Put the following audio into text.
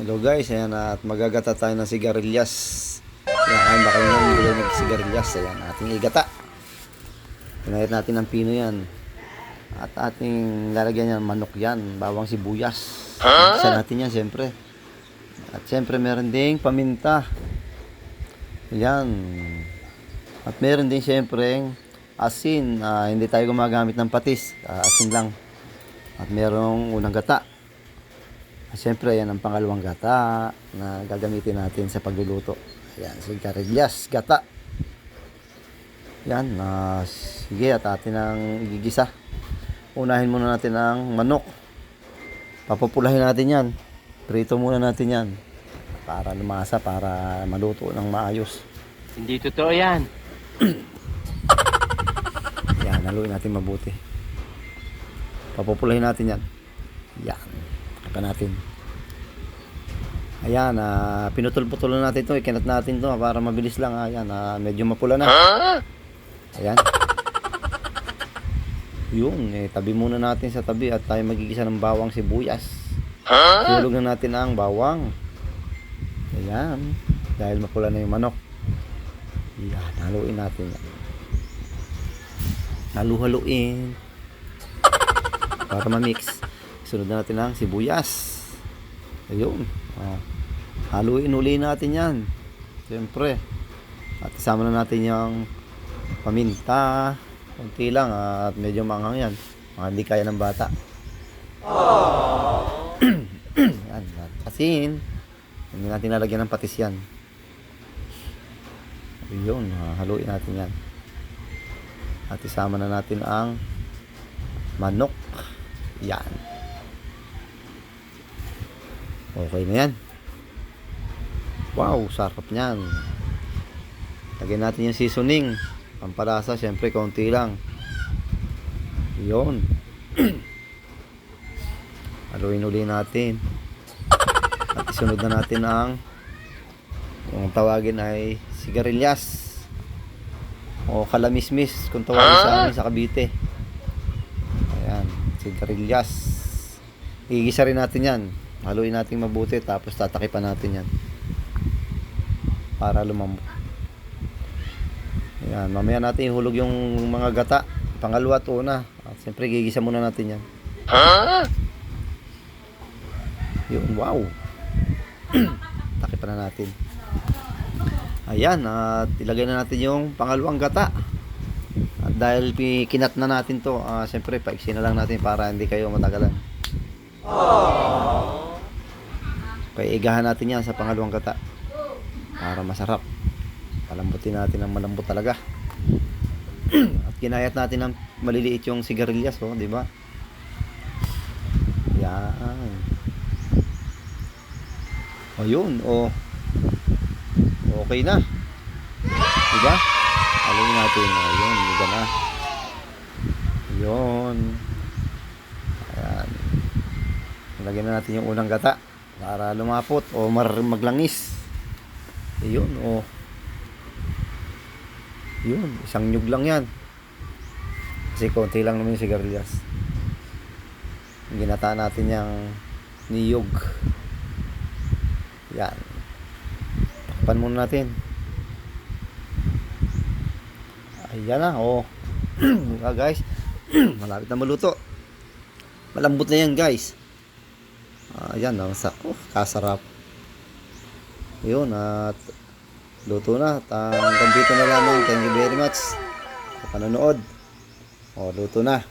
Hello guys, ayan at magagata tayo ng sigarilyas. Ayan, kain ba kayo ng gulo ng sigarilyas? Ayan, ating igata. Pinayat natin ng pino yan. At ating lalagyan yan, manok yan, bawang sibuyas. Isa natin yan, siyempre. At siyempre meron ding paminta. Ayan. At meron din siyempre asin. Ah, hindi tayo gumagamit ng patis. Ah, asin lang. At merong unang gata. Siyempre, yan ang pangalawang gata na gagamitin natin sa pagluluto. Ayan, sigarilyas, gata. Yan, na sige at atin ang gigisa. Unahin muna natin ang manok. Papupulahin natin yan. Prito muna natin yan. Para lumasa, para maluto ng maayos. Hindi totoo yan. Yan, haluin natin mabuti. Papupulahin natin yan. Yan. Takan natin. Ayan, ah, pinutol-putol na natin to, ikinat natin to para mabilis lang. Ayan, ah, medyo mapula na. Ayan. Yun, eh, tabi muna natin sa tabi at tayo magigisa ng bawang sibuyas. Hulog na natin ang bawang. Ayan. Dahil mapula na yung manok. Yan, haluin natin yan. Halu-haluin. Para ma-mix. Sunod na natin ang sibuyas. Ayun. Oh. Haluin uli natin yan. Siyempre. At isama na natin yung paminta. Kunti lang at medyo manghang yan. Mga hindi kaya ng bata. yan. Asin. Hindi natin lalagyan ng patis yan. Ayun. ah, Haluin natin yan. At isama na natin ang manok. Yan. Okay na yan. Wow, sarap niyan. Lagyan natin yung seasoning. Pampalasa, syempre, konti lang. Yun. Haluin uli natin. At isunod na natin ang yung tawagin ay sigarilyas o kalamismis kung tawagin sa amin sa Cavite. Ayan, sigarilyas. Igisa rin natin yan. Haluin natin mabuti tapos tatakipan natin yan. Para lumambot. Ayan, mamaya natin ihulog yung mga gata. Pangalawa at una. At siyempre gigisa muna natin yan. Yun, wow. Takipan na natin. Ayan, at ilagay na natin yung pangalawang gata. At dahil kinat na natin to, ah, siyempre paiksi na lang natin para hindi kayo matagalan. Kaya igahan natin yan sa pangalawang gata. Para masarap. Palambutin natin ng malambot talaga. At ginayat natin ng maliliit yung sigarilyas, oh, di ba? Yan. O yun, oh. Okay na. Diba? Alam natin, oh, yun, diba na. Yun. Ayan. Lagyan na natin yung unang gata para lumapot o maglangis. Ayun, oh. Yun, isang nyug lang yan. Kasi konti lang naman yung sigarilyas. Ginata natin yung niyog. Yan. Takpan muna natin. Ayan na, oh. Diba guys? Malapit na maluto. Malambot na yan guys. Ayan, ang sa oh, kasarap. Yun, at luto na. At hanggang dito na lamang. Thank you very much sa panonood. O, luto na.